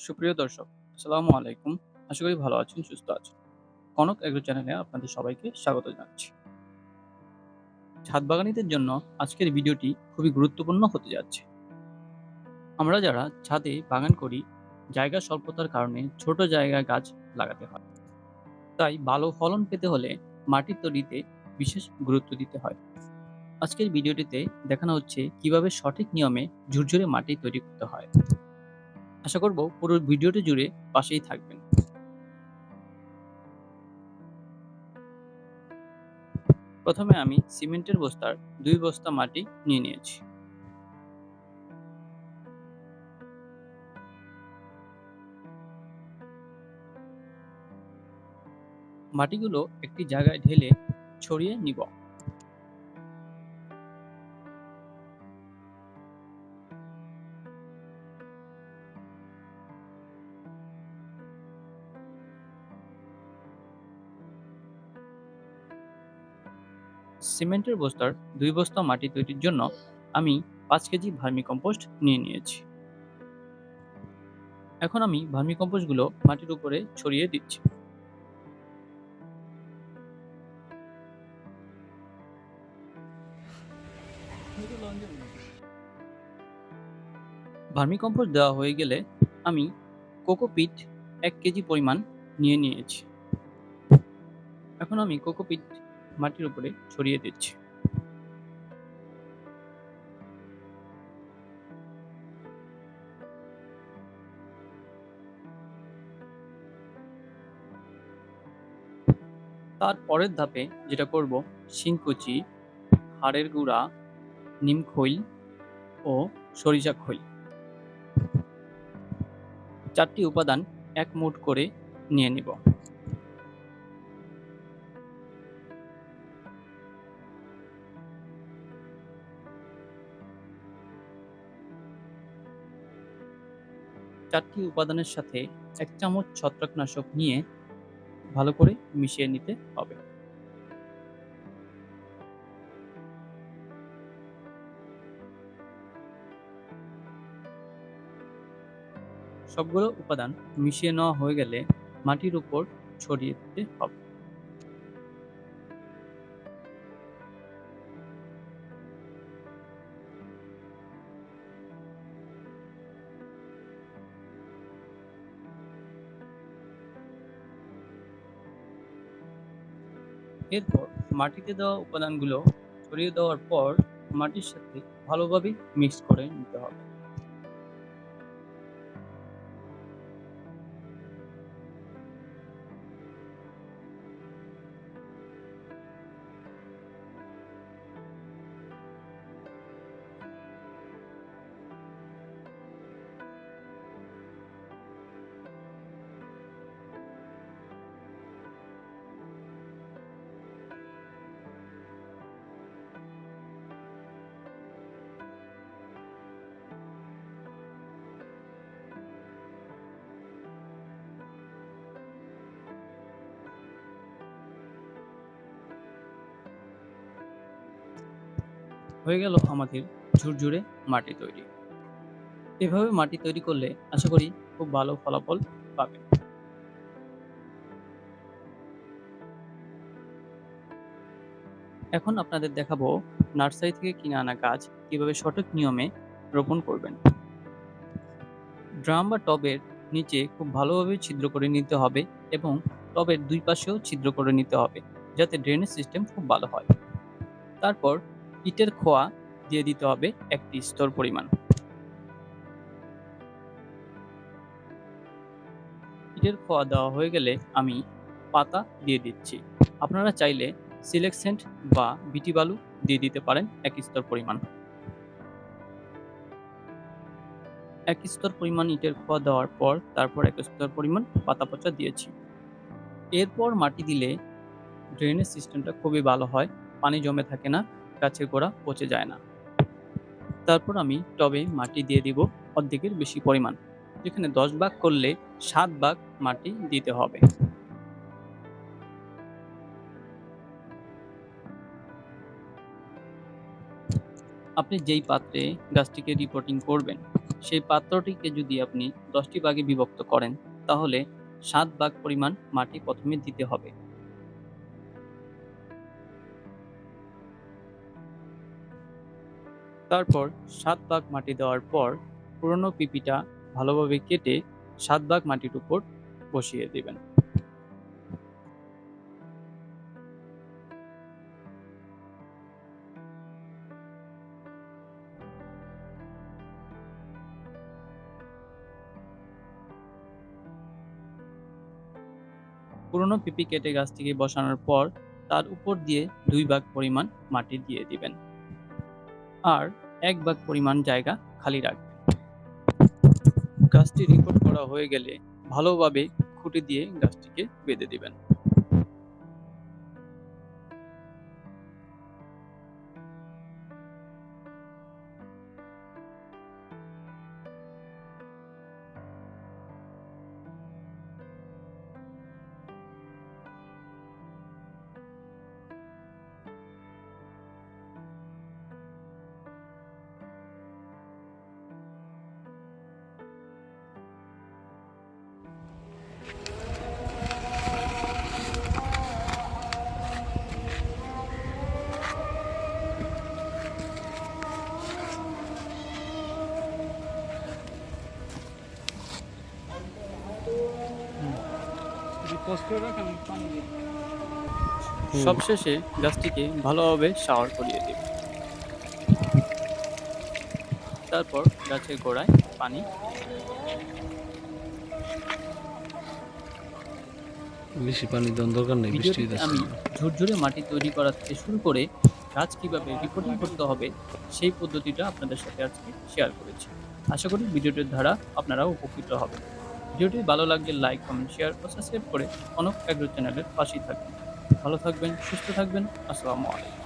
সুপ্রিয় দর্শক, আসসালামু আলাইকুম। আশা করি ভালো আছেন, সুস্থ আছেন। কনক এগ্রো চ্যানেলে আপনাদের সবাইকে স্বাগত জানাচ্ছি। ছাদ বাগানিদের জন্য আজকের ভিডিওটি খুবই গুরুত্বপূর্ণ হতে যাচ্ছে। আমরা যারা ছাদে বাগান করি, জায়গা স্বল্পতার কারণে ছোট জায়গায় গাছ লাগাতে হয়। তাই ভালো ফলন পেতে হলে মাটির তৈরিতে বিশেষ গুরুত্ব দিতে হয়। আজকের ভিডিওটিতে দেখানো হচ্ছে কীভাবে সঠিক নিয়মে ঝুরঝুরে মাটি তৈরি করতে হয়। আশা করব পুরো ভিডিওটি জুড়ে পাশেই থাকবেন। প্রথমে আমি সিমেন্টের বস্তার দুই বস্তা মাটি নিয়ে নিয়েছি। মাটিগুলো একটি জায়গায় ঢেলে ছড়িয়ে নিব। সিমেন্টের বস্তার দুই বস্তা মাটি তৈরির জন্য আমি পাঁচ কেজি ভার্মি কম্পোস্ট নিয়ে নিয়েছি। এখন আমি ভার্মি কম্পোস্টগুলো মাটির উপরে ছড়িয়ে দিচ্ছি। ভার্মি কম্পোস্ট দেওয়া হয়ে গেলে আমি কোকোপিট এক কেজি পরিমাণ নিয়ে নিয়েছি। এখন আমি কোকোপিট মাটির উপরে ছড়িয়ে দিচ্ছি। তার পরের ধাপে যেটা করব, শিংকুচি, হাড়ের গুঁড়া, নিম খৈল ও সরিষা খৈল। চারটি উপাদান এক মুঠ করে নিয়ে নিব। চারটি উপাদানের সাথে এক চামচ ছত্রাকনাশক নিয়ে ভালো করে মিশিয়ে নিতে হবে। সবগুলো উপাদান মিশিয়ে নেওয়া হয়ে গেলে মাটির উপর ছড়িয়ে দিতে হবে। এরপর মাটিতে দেওয়া উপাদানগুলো ছড়িয়ে দেওয়ার পর মাটির সাথে ভালোভাবে মিক্স করে নিতে হবে। হয়ে গেল আমাদের ঝুরঝুরে মাটি তৈরি। এভাবে মাটি তৈরি করলে আশা করি খুব ভালো ফলাফল পাবে এখন আপনাদের দেখাবো নার্সারি থেকে কিনে আনা গাছ কীভাবে সঠিক নিয়মে রোপণ করবেন। ড্রাম বা টবের নিচে খুব ভালোভাবে ছিদ্র করে নিতে হবে এবং টবের দুই পাশেও ছিদ্র করে নিতে হবে, যাতে ড্রেনেজ সিস্টেম খুব ভালো হয়। তারপর ইটের খোয়া দিয়ে দিতে হবে একটি স্তর পরিমাণ। ইটের খোয়া দেওয়া হয়ে গেলে আমি পাতা দিয়ে দিচ্ছি। আপনারা চাইলে সিলেকসেন্ট বা বিটি বালু দিয়ে দিতে পারেন এক স্তর পরিমাণ। এক স্তর পরিমাণ ইটের খোয়া দেওয়ার পর তারপর এক স্তর পরিমাণ পাতা পচা দিয়েছি। এরপর মাটি দিলে ড্রেনেজ সিস্টেমটা খুবই ভালো হয়, পানি জমে থাকে না গাছের গোড়া পচে যায় না। তারপর আমি টবে মাটি দিয়ে দিব অর্ধেকের বেশি পরিমাণ, যেখানে দশ ভাগ করলে সাত ভাগ মাটি দিতে হবে। আপনি যেই পাত্রে গাছটিকে রিপোর্টিং করবেন, সেই পাত্রটিকে যদি আপনি দশটি ভাগে বিভক্ত করেন, তাহলে সাত ভাগ পরিমাণ মাটি প্রথমে দিতে হবে। তারপর সাত ভাগ মাটি দেওয়ার পর পুরনো পিপিটা ভালোভাবে কেটে সাত ভাগ মাটির উপর বসিয়ে দেবেন। পুরনো পিপি কেটে গাছটিকে বসানোর পর তার উপর দিয়ে দুই ভাগ পরিমাণ মাটি দিয়ে দিবেন। আর এক ভাগ পরিমাণ জায়গা খালি রাখবে গাছটি রেকর্ড করা হয়ে গেলে ভালোভাবে খুঁটি দিয়ে গাছটিকে বেঁধে দিবেন। সবশেষে গাছটিকে ভালোভাবে শাওয়ার করিয়ে দেব তারপর গাছের গোড়ায় পানি। বেশি পানি দেওয়ার দরকার নেই বৃষ্টি আমি ঝুরঝুরে মাটি তৈরি করা থেকে শুরু করে গাছ কীভাবে রিপোর্টিং করতে হবে সেই পদ্ধতিটা আপনাদের সাথে আজকে শেয়ার করেছি। আশা করি ভিডিওটির দ্বারা আপনারাও উপকৃত হবেন। ভিডিওটি ভালো লাগলে লাইক, কমেন্ট, শেয়ার ও সাবস্ক্রাইব করে অনক অ্যাগ্রো চ্যানেলের পাশেই থাকবেন। ভালো থাকবেন, সুস্থ থাকবেন। আসসালামু আলাইকুম।